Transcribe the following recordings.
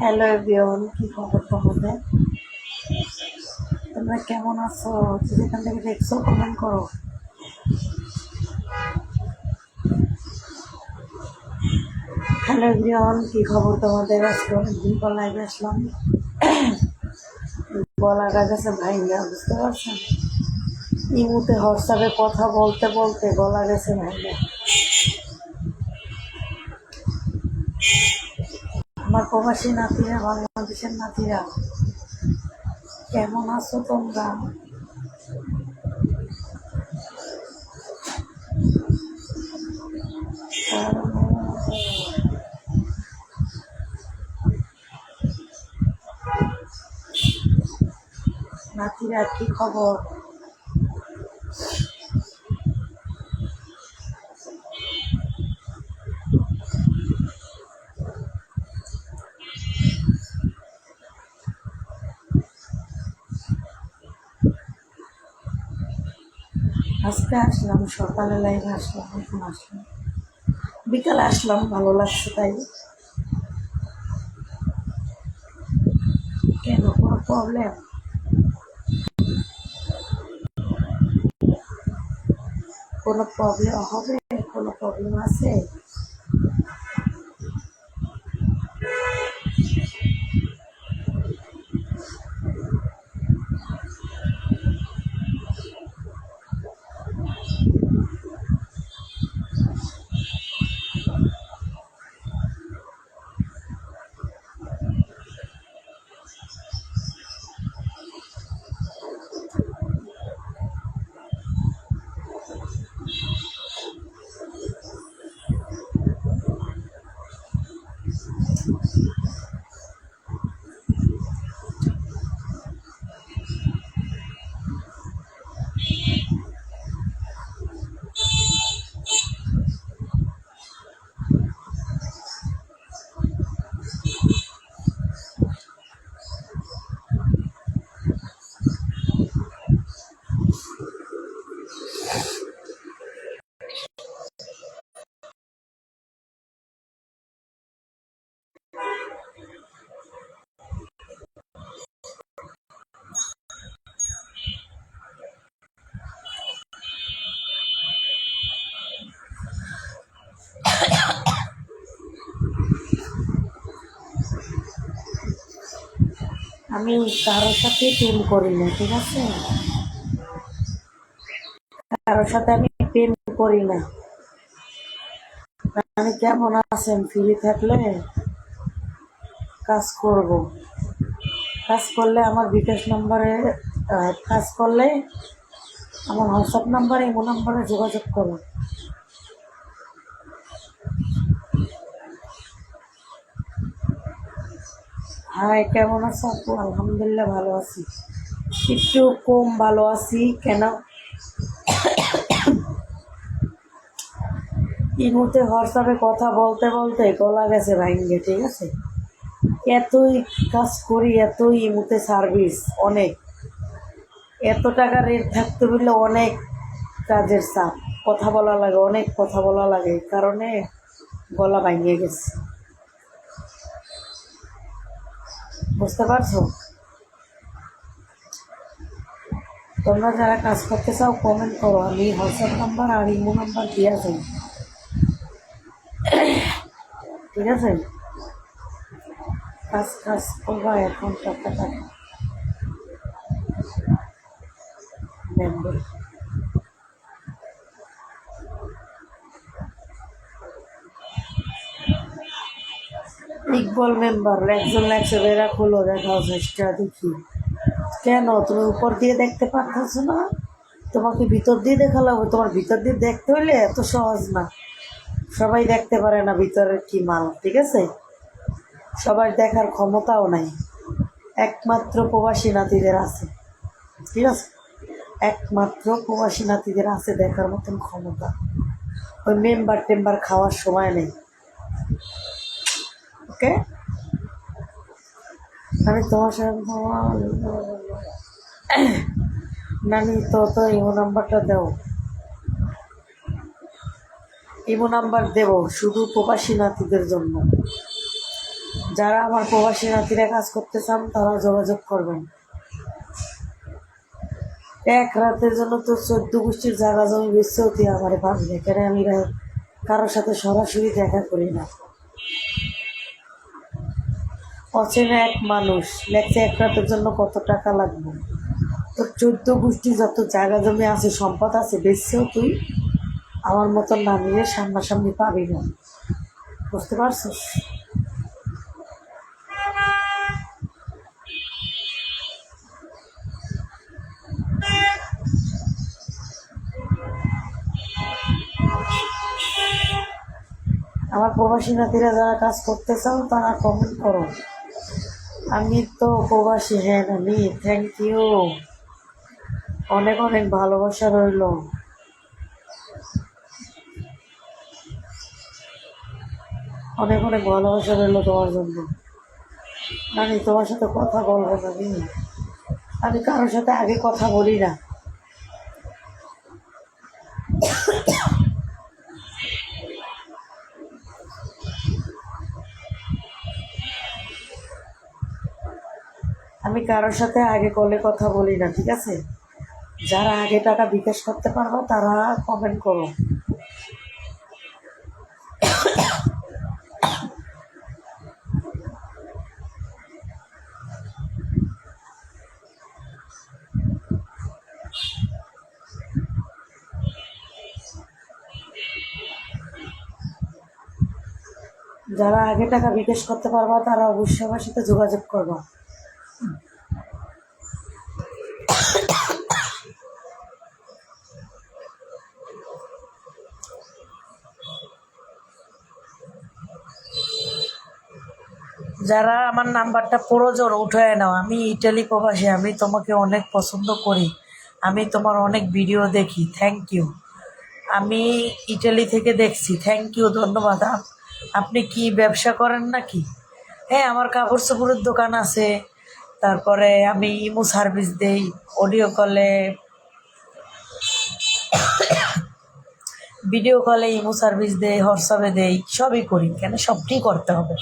Hello everyone কি খবর তোমাদের? তোমরা কেমন আছো? যেখান থেকে দেখছ কমেন্ট করো। হ্যালো এভরিওয়ান কি খবর তোমাদের? আজকে অনেকদিন পর লাইভে আসলাম। গলাটা গেছে ভাইঙ্গা, বুঝতে পারছেন ইমুতে হোয়াটসঅ্যাপে কথা বলতে বলতে গলা গেছে ভাইঙ্গা। আমার প্রবাসী নাতিরা বাংলাদেশের নাতিরা কেমন আছো তোমরা? নাতিরা কি খবর? আজকে আসলাম, সকালে লাইভে আসলাম, এখন আসলাম। বিকালে আসলাম, ভালো লাগছে তাই। কেন, কোনো প্রবলেম কোনো প্রবলেম হবে? কোনো প্রবলেম আছে? আমি কারোর সাথে প্রেম করি না, ঠিক আছে? কারোর সাথে আমি প্রেম করি না। আমি কেমন আছেন? ফ্রি থাকলে কাজ করব। কাজ করলে আমার বিকাশ নম্বরে কাজ করলে আমার হোয়াটসঅ্যাপ নাম্বারে ইমো নাম্বারে যোগাযোগ করো। হাই, কেমন আছো আপু? আলহামদুলিল্লাহ ভালো আছি। একটু কম ভালো আছি, কেন? এই মুহূর্তে হোয়াটসঅ্যাপে কথা বলতে বলতে গলা গেছে ভাইঙ্গে ঠিক আছে? এতই কাজ করি, এতই ইমুতে সার্ভিস অনেক। এত টাকা রেট থাকতে বললে অনেক কাজের চাপ। কথা বলা লাগে, অনেক কথা বলা লাগে কারণে গলা ভাঙিয়ে গেছে। বুঝতে পারছ? তোমরা যারা কাজ করতে চাও কমেন্ট করো। আমি হোয়াটসঅ্যাপ নাম্বার আর ইমো নাম্বার দিয়ে যাই ঠিক আছে? কাজ কাজ করবা এখন টাকা টাকা ইকবল মেম্বার একজন লাগছে বেড়া খুলো দেখাও চেষ্টা দেখি। কেন? তুমি উপর দিয়ে দেখতে পারতেছো না? তোমাকে ভিতর দিয়ে দেখাল তোমার ভিতর দিয়ে দেখতে হলে এত সহজ না। সবাই দেখতে পারে না ভিতরের কি মাল, ঠিক আছে? সবার দেখার ক্ষমতাও নাই। একমাত্র প্রবাসী নাতিদের আছে, ঠিক আছে? একমাত্র প্রবাসী নাতিদের আছে দেখার মতন ক্ষমতা। ওই মেম্বার টেম্বার খাওয়ার সময় নেই। ওকে? আমি তোমার সাথে নানি, তো তো ইমো নাম্বারটা দাও। ইমো নাম্বার দেব, শুধু প্রবাসী নাতিদের জন্য। যারা আমার প্রবাসী নাতিরা কাজ করতে চান, তারা যোগাযোগ করবেন। এক রাতের জন্য তো চোদ্দ গোষ্ঠীর জায়গা জমি বেচতেও তুই আমার না কেন আমি কারোর সাথে সরাসরি দেখা করি না? অচেনা এক মানুষ। লেখছে, এক রাতের জন্য কত টাকা লাগবে? তোর চোদ্দ গোষ্ঠী যত জায়গা জমি আছে, সম্পদ আছে, বেচছেও তুই? আমার মতন নামিয়ে সামনাসামনি পাবি না। বুঝতে পারছিস? আমার প্রবাসী নাতিরা যারা কাজ করতে চাও, তারা কমেন্ট করো। আমি তো উপবাসী হ্যাঁ আমি থ্যাংক ইউ অনেক অনেক ভালোবাসা রইল। অনেক অনেক ভালোবাসা রইল তোমার জন্য। আমি তোমার সাথে কথা বলব না আমি কারোর সাথে আগে কথা বলি না আমি কারোর সাথে আগে কলে কথা বলি না, ঠিক আছে? যারা আগে টাকা বিকাশ করতে পারব, তারা কমেন্ট করো। যারা আগে টাকা বিকাশ করতে পারবা, তারা অবশ্যই আমার সাথে যোগাযোগ করবা। যারা আমার নাম্বারটা পুরো প্রয়োজন উঠে নাও। আমি ইটালি প্রবাসী, আমি তোমাকে অনেক পছন্দ করি। আমি তোমার অনেক ভিডিও দেখি। থ্যাংক ইউ আমি ইটালি থেকে দেখছি। থ্যাংক ইউ ধন্যবাদ। আপনি কি ব্যবসা করেন নাকি? হ্যাঁ আমার কাপড় চোপড়ের দোকান আছে। তারপরে আমি ইমো সার্ভিস দেই, অডিও কলে, ভিডিও কলে ইমো সার্ভিস দেই, হোয়াটসঅ্যাপে দেই, সবই করি। কেন? সবটাই করতে হবে।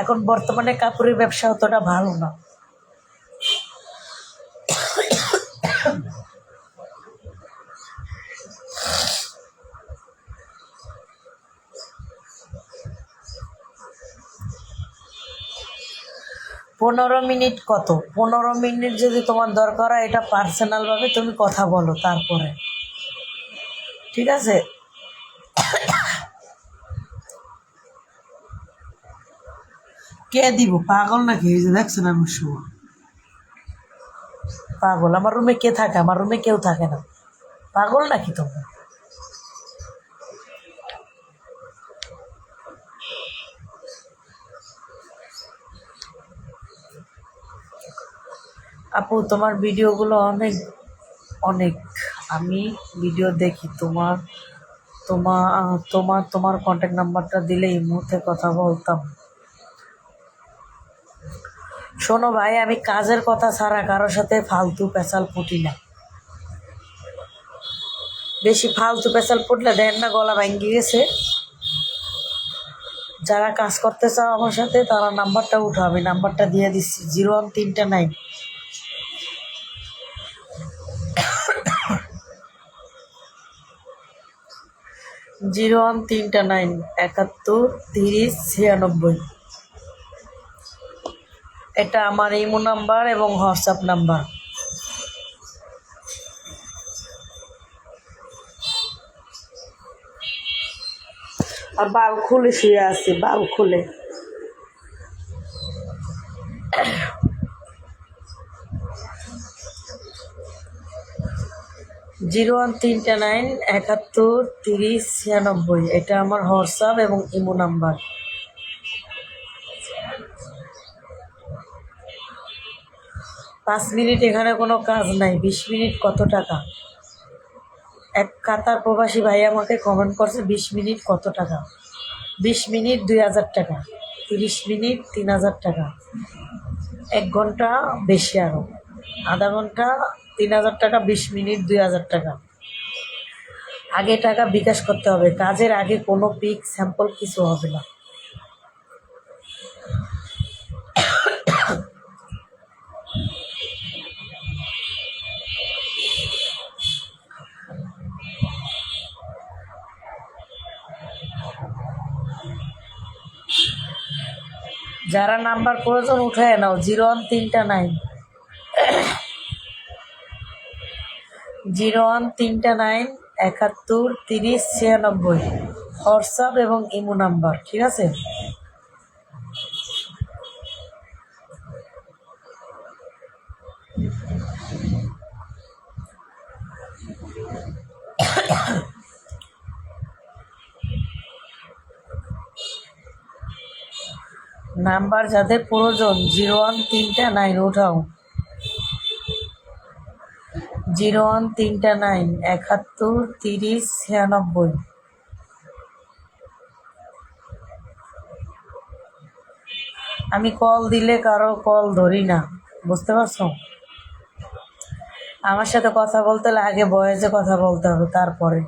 এখন বর্তমানে কাপড়ের ব্যবসা অতটা ভালো না। পনেরো মিনিট কত? পনেরো মিনিট যদি তোমার দরকার হয়, এটা পার্সোনালভাবে তুমি কথা বলো তারপরে। ঠিক আছে? কে দিব? পাগল নাকি? এই যে দেখছেন আমি সময় পাগল। আমার রুমে কে থাকে? আমার রুমে কেউ থাকে না। পাগল নাকি তোমরা? আপু, তোমার ভিডিওগুলো অনেক অনেক। আমি ভিডিও দেখি, তোমার তোমার তোমার তোমার কন্ট্যাক্ট নাম্বারটা দিলে এই মুহূর্তে কথা বলতাম। শোনো ভাই, আমি কাজের কথা ছাড়া কারোর সাথে ফালতু পেঁচাল ফুটি না। বেশি ফালতু পেঁচাল ফুটলে দেন না, গলা ভাঙ্গি গেছে। যারা কাজ করতে চাও আমার সাথে, তারা নাম্বারটা উঠো আমি নাম্বারটা দিয়ে দিচ্ছি, জিরো ওয়ান তিনটা নাইন। জিরো ওয়ান তিনটা নাইন, একাত্তর, তিরিশ, ছিয়ানব্বই। এটা আমার ইমো নাম্বার এবং হোয়াটসঅ্যাপ নাম্বার। আর বাল খুলে শুয়ে আছি বাল খুলে। জিরো ওয়ান তিনটা নাইন একাত্তর তিরিশ ছিয়ানব্বই। এটা আমার হোয়াটসঅ্যাপ এবং ইমো নাম্বার। পাঁচ মিনিট এখানে কোনো কাজ নাই, বিশ মিনিট কত টাকা? এক কাতার প্রবাসী ভাই আমাকে কমেন্ট করছে, বিশ মিনিট কত টাকা? বিশ মিনিট দুই হাজার টাকা, তিরিশ মিনিট তিন হাজার টাকা। এক ঘণ্টা বেশি আরও আধা ঘণ্টা তিন হাজার টাকা, বিশ মিনিট দুই হাজার টাকা। আগে টাকা বিকাশ করতে হবে, কাজের আগে কোনো পিক স্যাম্পল কিছু হবে না। যারা নাম্বার প্রয়োজন উঠায় নাও, জিরো ওয়ান তিনটা নাইন। জিরো ওয়ান তিনটা নাইন, একাত্তর, তিরিশ, ছিয়ানব্বই। হোয়াটসঅ্যাপ এবং ইমো নাম্বার, ঠিক আছে? নাম্বার যাদের প্রয়োজন, জিরো ওয়ান তিনটা নাইন ওঠাও জিরো ওয়ান তিনটা নাইন, একাত্তর তিরিশ ছিয়ানব্বই। আমি কল দিলে কারও কল ধরি না, বুঝতে পারছ? আমার সাথে কথা বলতে হলে আগে বয়েজে কথা বলতে হবে, তারপরে।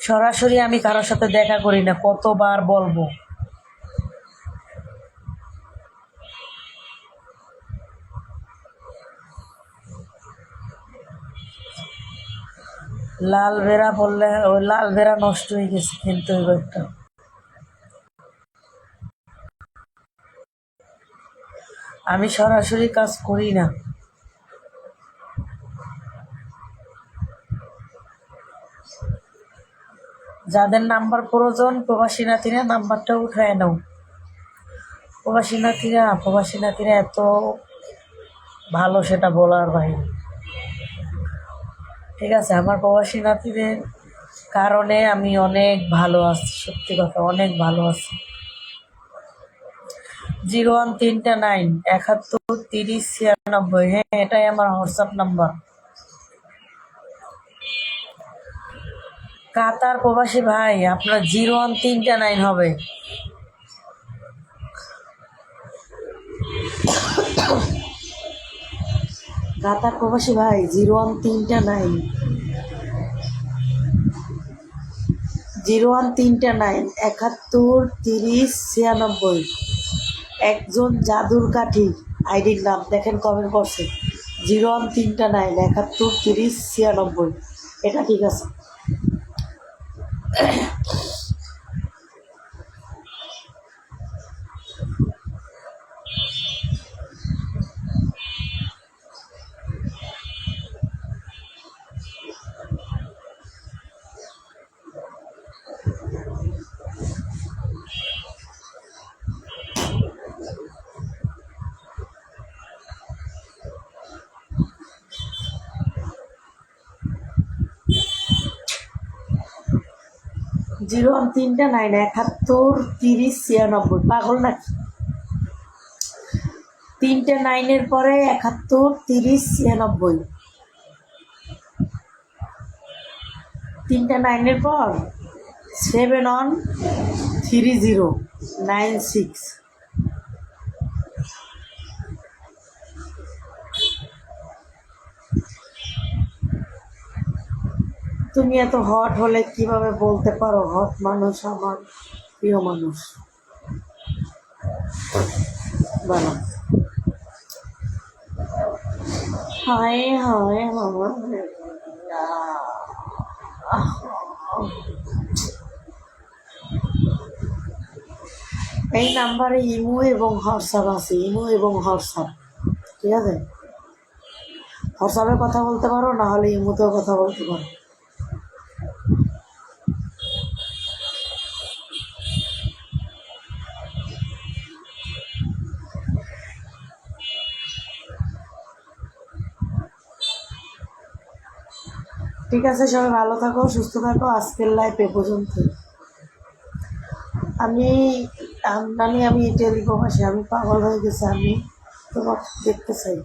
সরাসরি আমি কারোর সাথে দেখা করি না, কতবার বলব? লাল বেড়া বললে ওই লাল বেড়া নষ্ট হয়ে গেছে কিন্তু ওই একটা আমি সরাসরি কাজ করি না। যাদের নাম্বার প্রয়োজন, প্রবাসী নাতিরা নাম্বারটা উঠায় নাও। প্রবাসী নাতিরা প্রবাসী নাতিরা এত ভালো সেটা বলার বাইরে। ঠিক আছে, আমার প্রবাসী নাতিদের কারণে আমি অনেক ভালো আছি, সত্যি কথা, অনেক ভালো আছি। জিরো ওয়ান তিনটা নাইন, একাত্তর তিরিশ ছিয়ানব্বই হ্যাঁ এটাই আমার হোয়াটসঅ্যাপ নাম্বার কাতার প্রবাসী ভাই, আপনার জিরো ওয়ান তিনটা নাইন হবে। কাতার প্রবাসী ভাই, জিরো ওয়ান তিনটা নাইন। জিরো ওয়ান তিনটা নাইন, একাত্তর, তিরিশ, ছিয়ানব্বই। একজন জাদুর কাঠি, আইডির নাম দেখেন কমেন্ট করছে জিরো ওয়ান তিনটা নাইন, একাত্তর, তিরিশ, ছিয়ানব্বই। এটা ঠিক আছে। 咳 咳 জিরো ওয়ান তিনটা নাইন একাত্তর তিরিশ, ছিয়ানব্বই। পাগল নাকি? তিনটে নাইনের পরে একাত্তর তিরিশ, ছিয়ানব্বই। তিনটে নাইনের পর seven one three zero nine six তুমি এত হট হলে কীভাবে বলতে পারো? হট মানুষ আমার প্রিয় মানুষ। হায় হায়। এই নাম্বারে ইমো এবং হোয়াটসঅ্যাপ আছে, ইমো এবং হোয়াটসঅ্যাপ। ঠিক আছে? হোয়াটসঅ্যাপে কথা বলতে পারো, না হলে ইমোতেও কথা বলতে পারো। ঠিক আছে, সবাই ভালো থাকো, সুস্থ থাকো, আজকের লাইফ এ পর্যন্ত। আমি আমি আমি ইটালি প্রবাসী আমি পাগল হয়ে গেছি, আমি তোমার দেখতে চাই।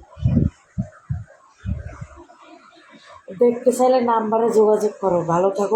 দেখতে চাইলে নাম্বারে যোগাযোগ করো, ভালো থাকো।